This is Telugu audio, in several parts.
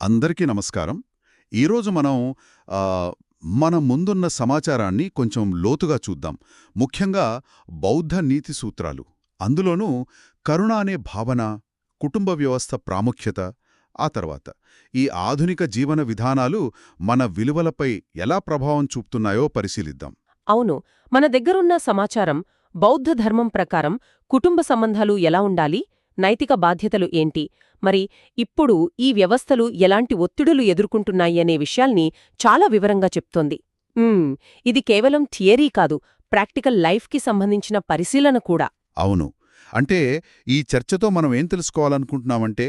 అందరికీ నమస్కారం. ఈరోజు మనం మన ముందున్న సమాచారాన్ని కొంచెం లోతుగా చూద్దాం. ముఖ్యంగా బౌద్ధ నీతి సూత్రాలు. అందులోనూ కరుణ అనే భావన కుటుంబ వ్యవస్థ ప్రాముఖ్యత ఆ తర్వాత ఈ ఆధునిక జీవన విధానాలు మన విలువలపై ఎలా ప్రభావం చూపుతున్నాయో పరిశీలిద్దాం. అవును. మన దగ్గరున్న సమాచారం బౌద్ధ ధర్మం ప్రకారం కుటుంబ సంబంధాలు ఎలా ఉండాలి నైతిక బాధ్యతలు ఏంటి? మరి ఇప్పుడు ఈ వ్యవస్థలు ఎలాంటి ఒత్తిడులు ఎదుర్కొంటున్నాయనే విషయాల్ని చాలా వివరంగా చెప్తోంది. ఇది కేవలం థియరీ కాదు ప్రాక్టికల్ లైఫ్కి సంబంధించిన పరిశీలన కూడా. అవును. అంటే ఈ చర్చతో మనం ఏం తెలుసుకోవాలనుకుంటున్నామంటే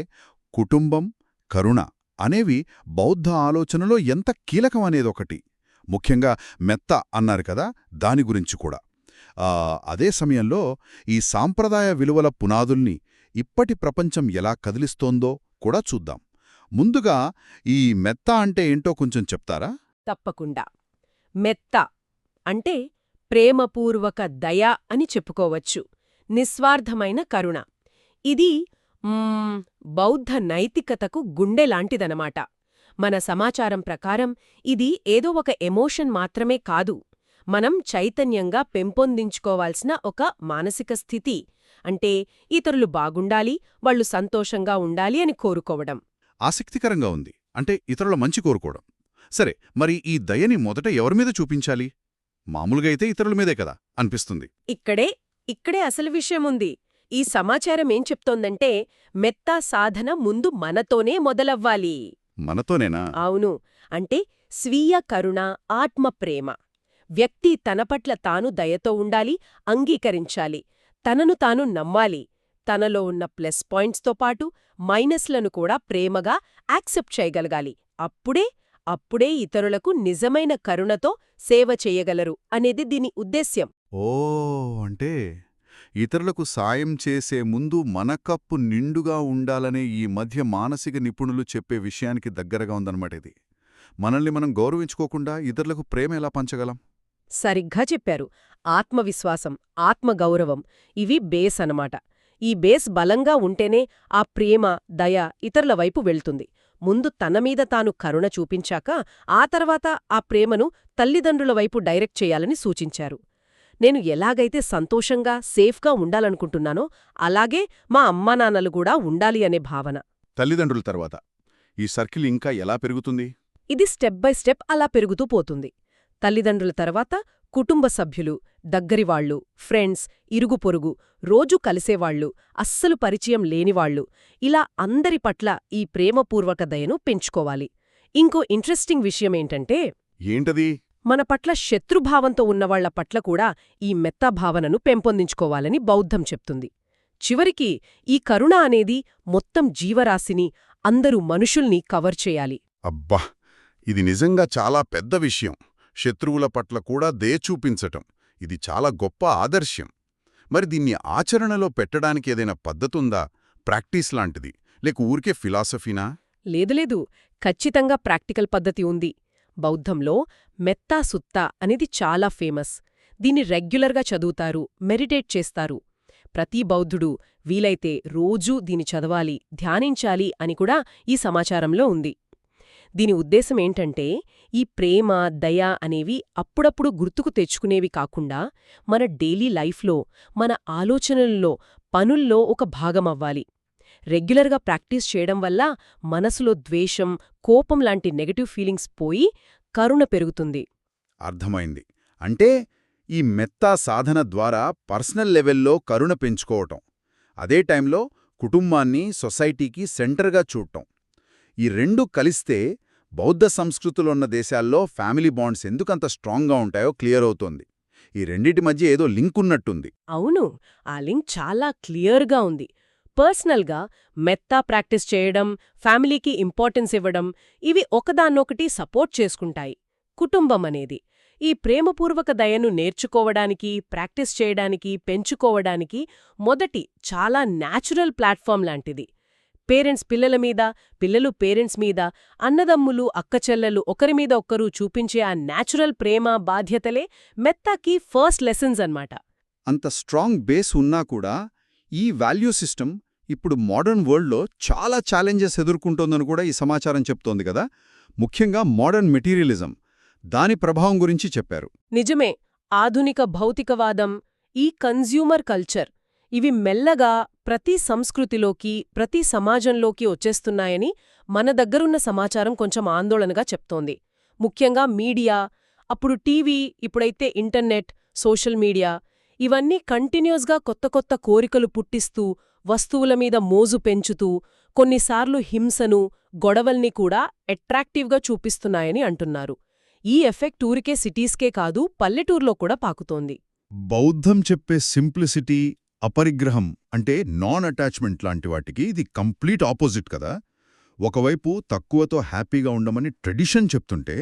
కుటుంబం కరుణ అనేవి బౌద్ధ ఆలోచనలో ఎంత కీలకం అనేదొకటి ముఖ్యంగా మెత్త అన్నారు కదా దాని గురించి కూడా. అదే సమయంలో ఈ సాంప్రదాయ విలువల పునాదుల్ని ఇప్పటి ప్రపంచం ఎలా కదిలిస్తోందో కూడా చూద్దాం. ముందుగా ఈ మెత్త అంటే ఏంటో కొంచెం చెప్తారా? తప్పకుండా. మెత్త అంటే ప్రేమపూర్వక దయ అని చెప్పుకోవచ్చు. నిస్వార్థమైన కరుణ. ఇది బౌద్ధ నైతికతకు గుండెలాంటిదనమాట మన సమాచారం ప్రకారం ఇది ఏదో ఒక ఎమోషన్ మాత్రమే కాదు. మనం చైతన్యంగా పెంపొందించుకోవాల్సిన ఒక మానసిక స్థితి అంటే ఇతరులు బాగుండాలి వాళ్ళు సంతోషంగా ఉండాలి అని కోరుకోవడం. ఆసక్తికరంగా ఉంది. అంటే ఇతరుల మంచి కోరుకోవడం. సరే మరి ఈ దయని మొదట ఎవరిమీద చూపించాలి? మామూలుగా అయితే ఇతరుల మీదే కదా అనిపిస్తుంది. ఇక్కడే ఇక్కడే అసలు విషయముంది ఈ సమాచారం ఏం చెప్తోందంటే మెత్తా సాధన ముందు మనతోనే మొదలవ్వాలి. మనతోనేనా? అవును. అంటే స్వీయ కరుణ ఆత్మ ప్రేమ. వ్యక్తి తన పట్ల తాను దయతో ఉండాలి అంగీకరించాలి. తనను తాను నమ్మాలి. తనలో ఉన్న ప్లస్ పాయింట్స్తో పాటు మైనస్లను కూడా ప్రేమగా యాక్సెప్ట్ చేయగలగాలి. అప్పుడే అప్పుడే ఇతరులకు నిజమైన కరుణతో సేవ చేయగలరు అనేది దీని ఉద్దేశ్యం. ఓ అంటే ఇతరులకు సాయం చేసే ముందు మన కప్పు నిండుగా ఉండాలనే ఈ మధ్య మానసిక నిపుణులు చెప్పే విషయానికి దగ్గరగా ఉందన్నమాట ఇది. మనల్ని మనం గౌరవించుకోకుండా ఇతరులకు ప్రేమ ఎలా పంచగలం? సరిగ్గా చెప్పారు. ఆత్మవిశ్వాసం ఆత్మగౌరవం ఇవి బేస్ అనమాట. ఈ బేస్ బలంగా ఉంటేనే ఆ ప్రేమ దయ ఇతరుల వైపు వెళ్తుంది. ముందు తన మీద తాను కరుణ చూపించాక ఆ తర్వాత ఆ ప్రేమను తల్లిదండ్రుల వైపు డైరెక్ట్ చేయాలని సూచించారు. నేను ఎలాగైతే సంతోషంగా సేఫ్గా ఉండాలనుకుంటున్నానో అలాగే మా అమ్మానాన్నలు కూడా ఉండాలి అనే భావన. తల్లిదండ్రుల తర్వాత ఈ సర్కిల్ ఇంకా ఎలా పెరుగుతుంది? ఇది స్టెప్ బై స్టెప్ అలా పెరుగుతూ పోతుంది. తల్లిదండ్రుల తర్వాత కుటుంబ సభ్యులు దగ్గరివాళ్ళు ఫ్రెండ్స్ ఇరుగు పొరుగు రోజూ కలిసేవాళ్ళు అస్సలు పరిచయం లేనివాళ్ళు ఇలా అందరి పట్ల ఈ ప్రేమపూర్వక దయను పెంచుకోవాలి. ఇంకో ఇంట్రెస్టింగ్ విషయమేంటంటే ఏంటది? మన పట్ల శత్రుభావంతో ఉన్నవాళ్ళ పట్ల కూడా ఈ మెత్తాభావనను పెంపొందించుకోవాలని బౌద్ధం చెప్తుంది. చివరికి ఈ కరుణ అనేది మొత్తం జీవరాశిని అందరూ మనుషుల్ని కవర్ చేయాలి. అబ్బా! ఇది నిజంగా చాలా పెద్ద విషయం. శత్రువుల పట్ల కూడా దే చూపించటం. ఇది చాలా గొప్ప ఆదర్శం మరి దీన్ని ఆచరణలో పెట్టడానికి ఏదైనా పద్ధతుందా? ప్రాక్టీస్ లాంటిది. లేక ఊరికే ఫిలాసఫీనా? లేదులేదు ఖచ్చితంగా ప్రాక్టికల్ పద్ధతి ఉంది. బౌద్ధంలో మెత్తా సుత్తా అనేది చాలా ఫేమస్. దీన్ని రెగ్యులర్గా చదువుతారు మెడిటేట్ చేస్తారు. ప్రతి బౌద్ధుడు వీలైతే రోజూ దీని చదవాలి ధ్యానించాలి అని కూడా ఈ సమాచారంలో ఉంది. దీని ఉద్దేశం ఏంటంటే ఈ ప్రేమ దయ అనేవి అప్పుడప్పుడు గుర్తుకు తెచ్చుకునేవి కాకుండా మన డైలీ లైఫ్లో మన ఆలోచనల్లో పనుల్లో ఒక భాగమవ్వాలి రెగ్యులర్గా ప్రాక్టీస్ చేయడం వల్ల మనసులో ద్వేషం కోపం లాంటి నెగటివ్ ఫీలింగ్స్ పోయి కరుణ పెరుగుతుంది. అర్థమైంది. అంటే ఈ మెత్తా సాధన ద్వారా పర్సనల్ లెవెల్లో కరుణ పెంచుకోవటం. అదే టైంలో కుటుంబాన్ని సొసైటీకి సెంటర్గా చూడటం. ఈ రెండు కలిస్తే బౌద్ధ సంస్కృతులున్న దేశాల్లో ఫ్యామిలీ బాండ్స్ ఎందుకంత స్ట్రాంగ్గా ఉంటాయో క్లియర్ అవుతోంది. ఈ రెండిటి మధ్య ఏదో లింక్ ఉన్నట్టుంది. అవును ఆ లింక్ చాలా క్లియర్గా ఉంది. పర్సనల్గా మెత్తా ప్రాక్టీస్ చేయడం ఫ్యామిలీకి ఇంపార్టెన్స్ ఇవ్వడం ఇవి ఒకదాన్నొకటి సపోర్ట్ చేసుకుంటాయి. కుటుంబం అనేది. ఈ ప్రేమపూర్వక దయను నేర్చుకోవడానికి ప్రాక్టీస్ చేయడానికి పెంచుకోవడానికి మొదటి చాలా న్యాచురల్ ప్లాట్ఫామ్ లాంటిది. పేరెంట్స్ పిల్లల మీద పిల్లలు పేరెంట్స్ మీద అన్నదమ్ములు అక్కచెల్లెలు ఒకరి మీద ఒక్కరు చూపించే ఆ న్యాచురల్ ప్రేమ బాధ్యతలే మెత్తాకి ఫస్ట్ లెసన్స్ అన్నమాట. అంత స్ట్రాంగ్ బేస్ ఉన్నా కూడా ఈ వాల్యూ సిస్టమ్ ఇప్పుడు మోడర్న్ వరల్డ్లో చాలా ఛాలెంజెస్ ఎదుర్కొంటోందని కూడా ఈ సమాచారం చెప్తోంది కదా. ముఖ్యంగా మోడర్న్ మెటీరియలిజం దాని ప్రభావం గురించి చెప్పారు. నిజమే ఆధునిక భౌతికవాదం ఈ కన్జ్యూమర్ కల్చర్ ఇవి మెల్లగా ప్రతి సంస్కృతిలోకి ప్రతి సమాజంలోకి వచ్చేస్తున్నాయని మన దగ్గరున్న సమాచారం కొంచెం ఆందోళనగా చెప్తోంది. ముఖ్యంగా మీడియా అప్పుడు టీవీ ఇప్పుడైతే ఇంటర్నెట్ సోషల్ మీడియా ఇవన్నీ కంటిన్యూస్గా కొత్త కొత్త కోరికలు పుట్టిస్తూ వస్తువుల మీద మోజు పెంచుతూ కొన్నిసార్లు హింసను గొడవల్ని కూడా అట్రాక్టివ్గా చూపిస్తున్నాయని అంటున్నారు. ఈ ఎఫెక్ట్ ఊరికే సిటీస్కే కాదు పల్లెటూర్లో కూడా పాకుతోంది. బౌద్ధం చెప్పే సింప్లిసిటీ అపరిగ్రహం అంటే నాన్ అటాచ్మెంట్ లాంటి వాటికి ఇది కంప్లీట్ ఆపోజిట్ కదా. ఒకవైపు తక్కువతో హ్యాపీగా ఉండమని ట్రెడిషన్ చెప్తుంటే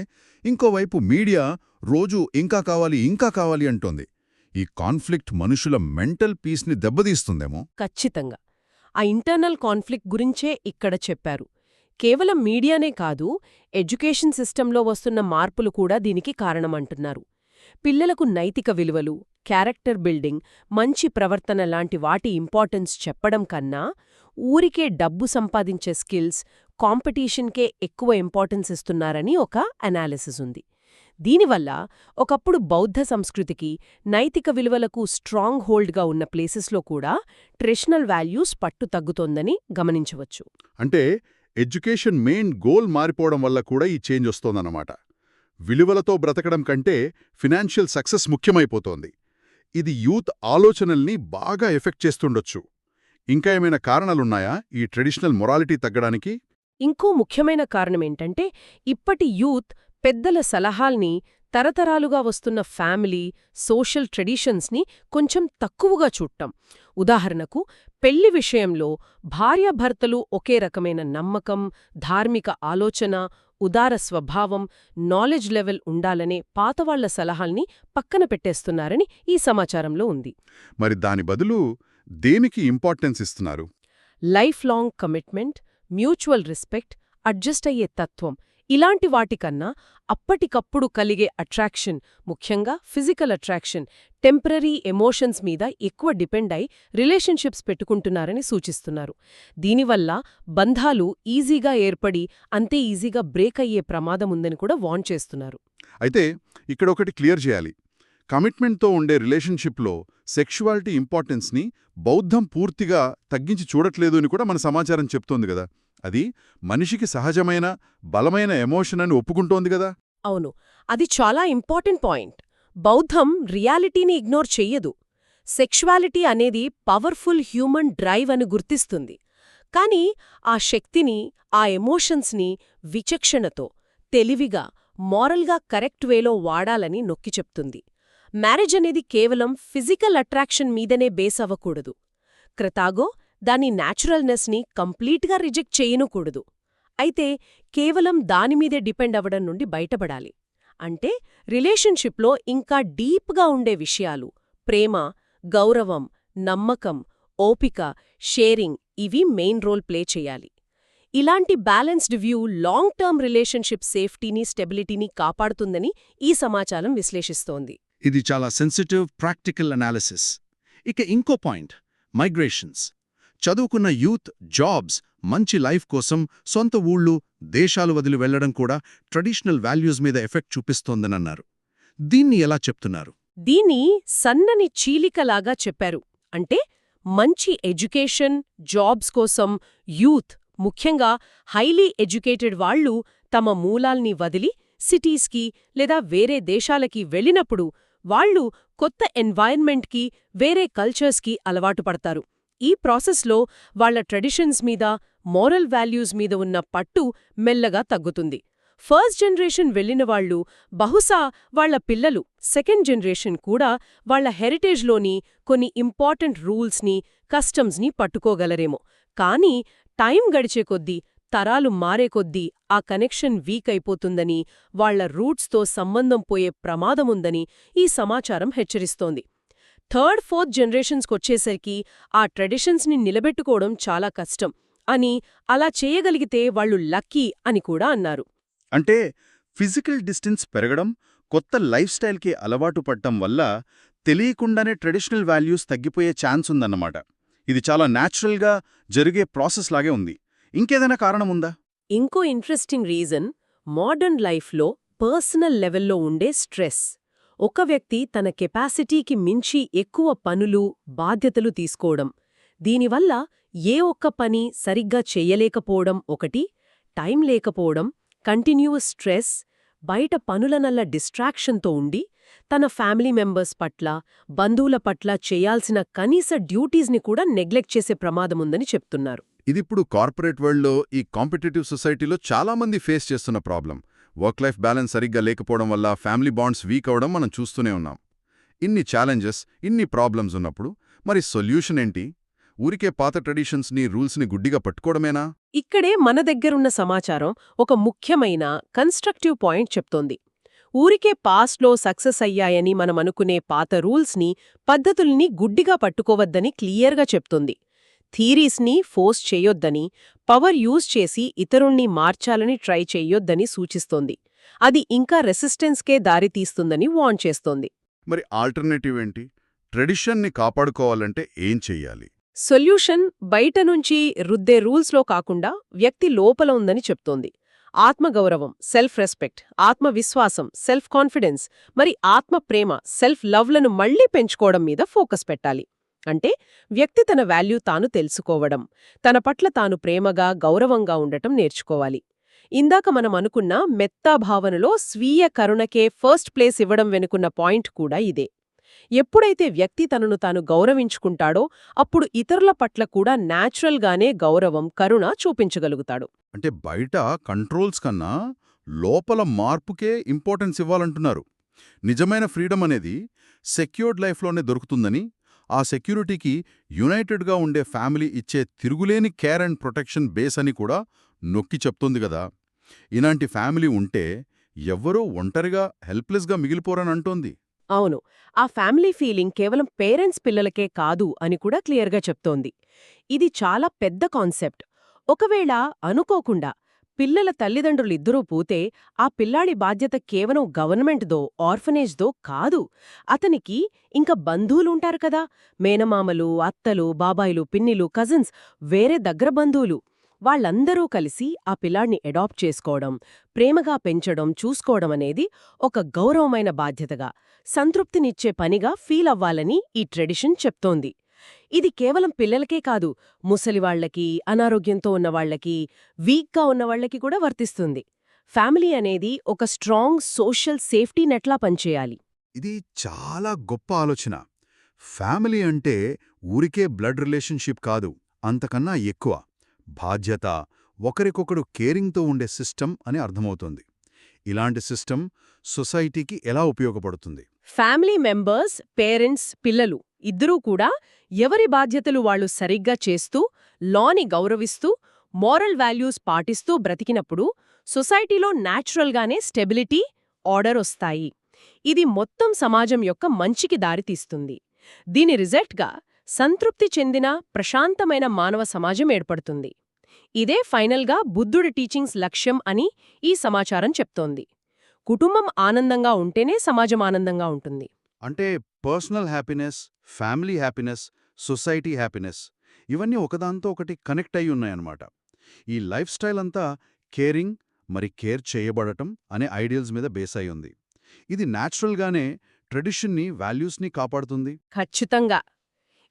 ఇంకోవైపు మీడియా రోజూ ఇంకా కావాలి ఇంకా కావాలి అంటోంది. ఈ కాన్ఫ్లిక్ట్ మనుషుల మెంటల్ పీస్ని దెబ్బతీస్తుందేమో? ఖచ్చితంగా. ఆ ఇంటర్నల్ కాన్ఫ్లిక్ట్ గురించే ఇక్కడ చెప్పారు. కేవలం మీడియానే కాదు ఎడ్యుకేషన్ సిస్టంలో వస్తున్న మార్పులు కూడా దీనికి కారణమంటున్నారు పిల్లలకు నైతిక విలువలు క్యారెక్టర్ బిల్డింగ్ మంచి ప్రవర్తన లాంటి వాటి ఇంపార్టెన్స్ చెప్పడం కన్నా ఊరికే డబ్బు సంపాదించే స్కిల్స్ కాంపిటీషన్కే ఎక్కువ ఇంపార్టెన్స్ ఇస్తున్నారని ఒక అనాలిసిస్ ఉంది. దీనివల్ల ఒకప్పుడు బౌద్ధ సంస్కృతికి నైతిక విలువలకు స్ట్రాంగ్ హోల్డ్గా ఉన్న ప్లేసెస్లో కూడా ట్రెడిషనల్ వాల్యూస్ పట్టు తగ్గుతోందని గమనించవచ్చు. అంటే ఎడ్యుకేషన్ మెయిన్ గోల్ మారిపోవడం వల్ల కూడా ఈ చేంజ్ వస్తోందన్నమాట. విలువలతో బ్రతకడం కంటే ఫినాన్షియల్ సక్సెస్ ముఖ్యమైపోతోంది. ఇది యూత్ ఆలోచనల్ని బాగా ఎఫెక్ట్ చేస్తుండొచ్చు. ఇంకా ఏమైనా కారణాలున్నాయా ఈ ట్రెడిషనల్ మొరాలిటీ తగ్గడానికి? ఇంకో ముఖ్యమైన కారణమేంటంటే ఇప్పటి యూత్ పెద్దల సలహాల్ని తరతరాలుగా వస్తున్న ఫ్యామిలీ సోషల్ ట్రెడిషన్స్ని కొంచెం తక్కువగా చూడటం. ఉదాహరణకు పెళ్ళి విషయంలో భార్యాభర్తలు ఒకే రకమైన నమ్మకం ధార్మిక ఆలోచన ఉదార స్వభావం నాలెడ్జ్ లెవెల్ ఉండాలనే పాతవాళ్ళ సలహాల్ని పక్కన పెట్టేస్తున్నారని ఈ సమాచారంలో ఉంది. మరి దాని బదులు దేనికి ఇంపార్టెన్స్ ఇస్తున్నారు? Life long commitment mutual respect adjust అయ్యే తత్వం ఇలాంటి వాటికన్నా అప్పటికప్పుడు కలిగే అట్రాక్షన్ ముఖ్యంగా ఫిజికల్ అట్రాక్షన్ టెంపరరీ ఎమోషన్స్ మీద ఎక్కువ డిపెండ్ అయి రిలేషన్షిప్స్ పెట్టుకుంటున్నారని సూచిస్తున్నారు. దీనివల్ల బంధాలు ఈజీగా ఏర్పడి అంతే ఈజీగా బ్రేక్ అయ్యే ప్రమాదముందని కూడా వాన్ చేస్తున్నారు. అయితే ఇక్కడ ఒకటి క్లియర్ చేయాలి. కమిట్మెంట్తో ఉండే రిలేషన్షిప్లో సెక్షువాలిటీ ఇంపార్టెన్స్ని బౌద్ధం పూర్తిగా తగ్గించి చూడట్లేదు అని కూడా మన సమాచారం చెప్తోంది కదా. అది మనిషికి సహజమైన బలమైన ఎమోషన్ అని ఒప్పుకుంటోంది కదా. అవును. అది చాలా ఇంపార్టెంట్ పాయింట్. బౌద్ధం రియాలిటీని ఇగ్నోర్ చెయ్యదు. సెక్షువాలిటీ అనేది పవర్ఫుల్ హ్యూమన్ డ్రైవ్ అని గుర్తిస్తుంది. కానీ ఆ శక్తిని ఆ ఎమోషన్స్ని విచక్షణతో తెలివిగా మారల్గా కరెక్ట్ వేలో వాడాలని నొక్కి చెప్తుంది. మ్యారేజ్ అనేది కేవలం ఫిజికల్ అట్రాక్షన్ మీదనే బేస్ అవ్వకూడదు. క్రతాగో దాని న్యాచురల్నెస్ని కంప్లీట్గా రిజెక్ట్ చేయనుకూడదు. అయితే కేవలం దానిమీదే డిపెండ్ అవ్వడం నుండి బయటపడాలి. అంటే రిలేషన్షిప్లో ఇంకా డీప్గా ఉండే విషయాలు ప్రేమ గౌరవం నమ్మకం ఓపిక షేరింగ్ ఇవి మెయిన్ రోల్ ప్లే చేయాలి. ఇలాంటి balanced view long term relationship సేఫ్టీని స్టెబిలిటీని కాపాడుతుందని ఈ సమాచారం విశ్లేషిస్తోంది. ఇది చాలా సెన్సిటివ్ ప్రాక్టికల్ అనాలిసిస్. ఇక ఇంకో పాయింట్ మైగ్రేషన్స్. చదువుకున్న యూత్ జాబ్స్ మంచి లైఫ్ కోసం సొంత ఊళ్ళు దేశాలు వదిలి వెళ్ళడం కూడా ట్రెడిషనల్ వాల్యూస్ మీద ఎఫెక్ట్ చూపిస్తోందనన్నారు. దీన్ని ఎలా చెప్తున్నారు? దీన్ని సన్నని చీలికలాగా చెప్పారు. అంటే మంచి ఎడ్యుకేషన్ జాబ్స్ కోసం యూత్ ముఖ్యంగా హైలీ ఎడ్యుకేటెడ్ వాళ్ళు తమ మూలాల్ని వదిలి సిటీస్కి లేదా వేరే దేశాలకి వెళ్ళినప్పుడు వాళ్ళు కొత్త ఎన్వైర్న్మెంట్కి వేరే కల్చర్స్కి అలవాటు పడతారు. ఈ ప్రాసెస్లో వాళ్ళ ట్రెడిషన్స్ మీద మోరల్ వాల్యూస్ మీద ఉన్న పట్టు మెల్లగా తగ్గుతుంది. ఫస్ట్ జనరేషన్ వెళ్ళిన వాళ్ళు బహుశా వాళ్ళ పిల్లలు సెకండ్ జనరేషన్ కూడా వాళ్ళ హెరిటేజ్లోని కొన్ని ఇంపార్టెంట్ రూల్స్ని కస్టమ్స్ని పట్టుకోగలరేమో. కానీ టైం గడిచే కొద్దీ తరాలు మారే కొద్దీ ఆ కనెక్షన్ వీక్ అయిపోతుందని వాళ్ళ రూట్స్తో సంబంధం పోయే ప్రమాదముందని ఈ సమాచారం హెచ్చరిస్తోంది. థర్డ్ ఫోర్త్ జనరేషన్స్కొచ్చేసరికి ఆ ట్రెడిషన్స్ని నిలబెట్టుకోవడం చాలా కష్టం అని అలా చేయగలిగితే వాళ్ళు లక్కీ అని కూడా అన్నారు. అంటే ఫిజికల్ డిస్టెన్స్ పెరగడం కొత్త లైఫ్ స్టైల్కి అలవాటు పడటం వల్ల తెలియకుండానే ట్రెడిషనల్ వాల్యూస్ తగ్గిపోయే ఛాన్స్ ఉందన్నమాట. ఇది చాలా న్యాచురల్గా జరిగే ప్రాసెస్ లాగే ఉంది. ఇంకేదైనా కారణం ఉందా? ఇంకో ఇంట్రెస్టింగ్ రీజన్ మోడర్న్ లైఫ్లో పర్సనల్ లెవెల్లో ఉండే స్ట్రెస్. ఒక వ్యక్తి తన కెపాసిటీకి మించి ఎక్కువ పనులు బాధ్యతలు తీసుకోవడం. దీనివల్ల ఏ ఒక్క పని సరిగ్గా చెయ్యలేకపోవడం ఒకటి టైం లేకపోవడం కంటిన్యూస్ స్ట్రెస్ బయట పనులనల్ల డిస్ట్రాక్షన్తో ఉండి తన ఫ్యామిలీ మెంబర్స్ పట్ల బంధువుల పట్ల చేయాల్సిన కనీస డ్యూటీస్ని కూడా నెగ్లెక్ట్ చేసే ప్రమాదముందని చెప్తున్నారు. ఇదిప్పుడు కార్పొరేట్ వరల్డ్లో ఈ కాంపిటేటివ్ సొసైటీలో చాలామంది ఫేస్ చేస్తున్న ప్రాబ్లం. వర్క్ లైఫ్ బ్యాలెన్స్ సరిగ్గా లేకపోవడం వల్ల ఫ్యామిలీ బాండ్స్ వీక్ అవడం మనం చూస్తూనే ఉన్నాం. ఇన్ని ఛాలెంజెస్ ఇన్ని ప్రాబ్లమ్స్ ఉన్నప్పుడు మరి సొల్యూషన్ ఏంటి? ఊరికే పాత ట్రెడిషన్స్ని రూల్స్ని గుడ్డిగా పట్టుకోవడమేనా? ఇక్కడే మన దగ్గరున్న సమాచారం ఒక ముఖ్యమైన కన్స్ట్రక్టివ్ పాయింట్ చెప్తోంది. ఊరికే పాస్ట్లో సక్సెస్ అయ్యాయని మనమనుకునే పాత రూల్స్ని పద్ధతుల్ని గుడ్డిగా పట్టుకోవద్దని క్లియర్గా చెప్తుంది. థీరీస్ని ఫోర్స్ చేయొద్దని పవర్ యూజ్ చేసి ఇతరుల్ని మార్చాలని ట్రై చెయ్యొద్దని సూచిస్తోంది. అది ఇంకా రెసిస్టెన్స్కే దారితీస్తుందని వార్న్ చేస్తోంది. మరి ఆల్టర్నేటివ్ ఏంటి ట్రెడిషన్ని కాపాడుకోవాలంటే ఏం చెయ్యాలి? సొల్యూషన్ బయట నుంచి రుద్దే రూల్స్లో కాకుండా వ్యక్తి లోపల ఉందని చెప్తోంది. ఆత్మగౌరవం సెల్ఫ్ రెస్పెక్ట్ ఆత్మవిశ్వాసం సెల్ఫ్ కాన్ఫిడెన్స్ మరి ఆత్మ ప్రేమ సెల్ఫ్ లవ్లను మళ్ళీ పెంచుకోవడం మీద ఫోకస్ పెట్టాలి. అంటే వ్యక్తి తన వాల్యూ తాను తెలుసుకోవడం తన పట్ల తాను ప్రేమగా గౌరవంగా ఉండటం నేర్చుకోవాలి. ఇందాక మనం అనుకున్న మెత్తా భావనలో స్వీయ కరుణకే ఫస్ట్ ప్లేస్ ఇవ్వడం వెనుకున్న పాయింట్ కూడా ఇదే. ఎప్పుడైతే వ్యక్తి తనను తాను గౌరవించుకుంటాడో అప్పుడు ఇతరుల పట్ల కూడా నాచురల్గానే గౌరవం కరుణ చూపించగలుగుతాడు. అంటే బయట కంట్రోల్స్ కన్నా లోపల మార్పుకే ఇంపార్టెన్స్ ఇవ్వాలంటున్నారు. నిజమైన ఫ్రీడమ్ అనేది సెక్యూర్డ్ లైఫ్లోనే దొరుకుతుందని ఆ సెక్యూరిటీకి యునైటెడ్గా ఉండే ఫ్యామిలీ ఇచ్చే తిరుగులేని కేర్ అండ్ ప్రొటెక్షన్ బేస్ అని కూడా నొక్కి చెప్తుంది కదా. ఇలాంటి ఫ్యామిలీ ఉంటే ఎవ్వరూ ఒంటరిగా హెల్ప్లెస్గా మిగిలిపోరని అంటోంది. అవును. ఆ ఫ్యామిలీ ఫీలింగ్ కేవలం పేరెంట్స్ పిల్లలకే కాదు అని కూడా క్లియర్గా చెప్తోంది. ఇది చాలా పెద్ద కాన్సెప్ట్. ఒకవేళ అనుకోకుండా పిల్లల తల్లిదండ్రులిద్దరూ పోతే ఆ పిల్లాడి బాధ్యత కేవలం గవర్నమెంట్దో ఆర్ఫనేజ్దో కాదు. అతనికి ఇంకా బంధువులుంటారు కదా! మేనమామలు అత్తలు బాబాయిలు పిన్నిలు కజిన్స్ వేరే దగ్గర బంధువులు. వాళ్ళందరూ కలిసి ఆ పిల్లాడిని అడాప్ట్ చేసుకోవడం ప్రేమగా పెంచడం చూసుకోవడం అనేది ఒక గౌరవమైన బాధ్యతగా సంతృప్తినిచ్చే పనిగా ఫీల్ అవ్వాలని ఈ ట్రెడిషన్ చెప్తోంది. ఇది కేవలం పిల్లలకే కాదు ముసలివాళ్ళకి అనారోగ్యంతో ఉన్నవాళ్ళకి వీక్గా ఉన్నవాళ్ళకి కూడా వర్తిస్తుంది. ఫ్యామిలీ అనేది ఒక స్ట్రాంగ్ సోషల్ సేఫ్టీ నెట్లా పనిచేయాలి. ఇది చాలా గొప్ప ఆలోచన. ఫ్యామిలీ అంటే ఊరికే బ్లడ్ రిలేషన్షిప్ కాదు అంతకన్నా ఎక్కువ. బాధ్యత ఒకరికొకడు కేరింగ్తో ఉండే సిస్టమ్ అని అర్థమవుతోంది. ఇలాంటి సిస్టమ్ సొసైటీకి ఎలా ఉపయోగపడుతుంది? ఫ్యామిలీ మెంబర్స్ పేరెంట్స్ పిల్లలు ఇద్దరూ కూడా ఎవరి బాధ్యతలు వాళ్ళు సరిగ్గా చేస్తూ లాని గౌరవిస్తూ మోరల్ వాల్యూస్ పాటిస్తూ బ్రతికినప్పుడు సొసైటీలో న్యాచురల్గానే స్టెబిలిటీ ఆర్డర్ వస్తాయి. ఇది మొత్తం సమాజం యొక్క మంచికి దారితీస్తుంది దీని రిజల్ట్గా సంతృప్తి చెందిన ప్రశాంతమైన మానవ సమాజం ఏర్పడుతుంది. ఇదే ఫైనల్గా బుద్ధుడి టీచింగ్స్ లక్ష్యం అని ఈ సమాచారం చెప్తోంది. కుటుంబం ఆనందంగా ఉంటేనే సమాజం ఆనందంగా ఉంటుంది. అంటే personal happiness family happiness society happiness ఇవన్నీ ఒకదాంతో ఒకటి కనెక్ట్ అయి ఉన్నాయన్నమాట. ఈ లైఫ్ స్టైల్ అంతా కేరింగ్ మరి కేర్ చేయబడటం అనే ఐడియల్స్ మీద బేస్ అయి ఉంది. ఇది న్యాచురల్గానే ట్రెడిషన్ని వాల్యూస్ని కాపాడుతుంది. ఖచ్చితంగా.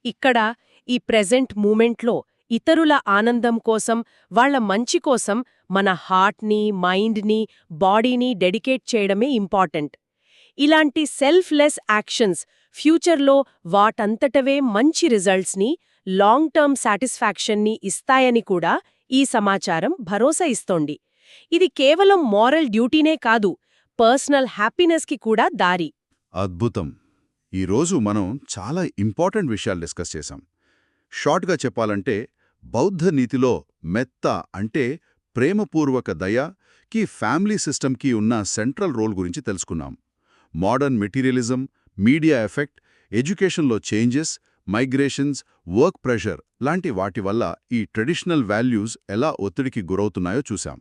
ఇక్కడ ఈ ప్రెజెంట్ మూమెంట్లో ఇతరుల ఆనందం కోసం వాళ్ళ మంచి కోసం మన హార్ట్ని మైండ్ని బాడీని డెడికేట్ చేయడమే ఇంపార్టెంట్. ఇలాంటి సెల్ఫ్లెస్ యాక్షన్స్ ఫ్యూచర్లో వాటంతటవే మంచి రిజల్ట్స్ని లాంగ్ టర్మ్ సాటిస్ఫాక్షన్ని ఇస్తాయని కూడా ఈ సమాచారం భరోసా ఇస్తోంది. ఇది కేవలం మారల్ డ్యూటీనే కాదు పర్సనల్ హ్యాపీనెస్కి కూడా దారి. అద్భుతం. ఈరోజు మనం చాలా ఇంపార్టెంట్ విషయాలు డిస్కస్ చేశాం. షార్ట్గా చెప్పాలంటే బౌద్ధ నీతిలో మెత్త అంటే ప్రేమపూర్వక దయ కి ఫ్యామిలీ సిస్టమ్కి ఉన్న సెంట్రల్ రోల్ గురించి తెలుసుకున్నాం. మోడర్న్ మెటీరియలిజం మీడియా ఎఫెక్ట్ ఎడ్యుకేషన్లో చేంజెస్ మైగ్రేషన్స్ వర్క్ ప్రెషర్ లాంటి వాటి వల్ల ఈ ట్రెడిషనల్ వాల్యూస్ ఎలా ఒత్తిడికి గురవుతున్నాయో చూశాం.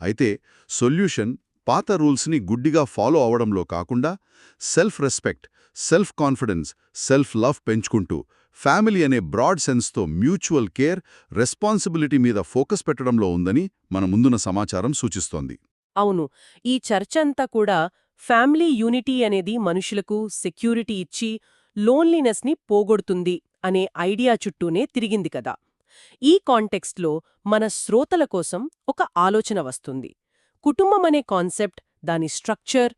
అయితే సొల్యూషన్ పాత రూల్స్ని గుడ్డిగా ఫాలో అవడంలో కాకుండా self respect self confidence self love పెంచుకుంటూ ఫ్యామిలీ అనే బ్రాడ్ సెన్స్తో మ్యూచువల్ కేర్ రెస్పాన్సిబిలిటీ మీద ఫోకస్ పెట్టడంలో ఉందని మన ముందున్న సమాచారం సూచిస్తోంది. అవును. ఈ చర్చ అంతా కూడా ఫ్యామిలీ యూనిటీ అనేది మనుషులకు సెక్యూరిటీ ఇచ్చి లోన్లీనెస్ని పోగొడుతుంది అనే ఐడియా చుట్టూనే తిరిగింది కదా. ఈ కాంటెక్స్ట్లో మన శ్రోతల కోసం ఒక ఆలోచన వస్తుంది. కుటుంబం అనే కాన్సెప్ట్ దాని స్ట్రక్చర్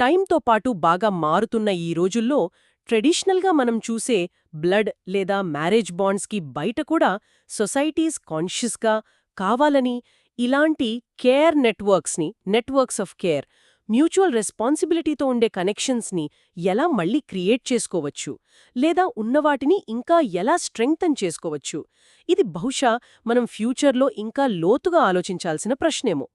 టైంతో పాటు బాగా మారుతున్న ఈ రోజుల్లో ట్రెడిషనల్గా మనం చూసే బ్లడ్ లేదా మ్యారేజ్ బాండ్స్కి బయట కూడా సొసైటీస్ కాన్షియస్గా కావాలని ఇలాంటి కేర్ నెట్వర్క్స్ని నెట్వర్క్స్ ఆఫ్ కేర్ మ్యూచువల్ రెస్పాన్సిబిలిటీతో ఉండే కనెక్షన్స్ని ఎలా మళ్ళీ క్రియేట్ చేసుకోవచ్చు లేదా ఉన్నవాటిని ఇంకా ఎలా స్ట్రెంగ్తన్ చేసుకోవచ్చు. ఇది బహుశా మనం ఫ్యూచర్లో ఇంకా లోతుగా ఆలోచించాల్సిన ప్రశ్నేమో.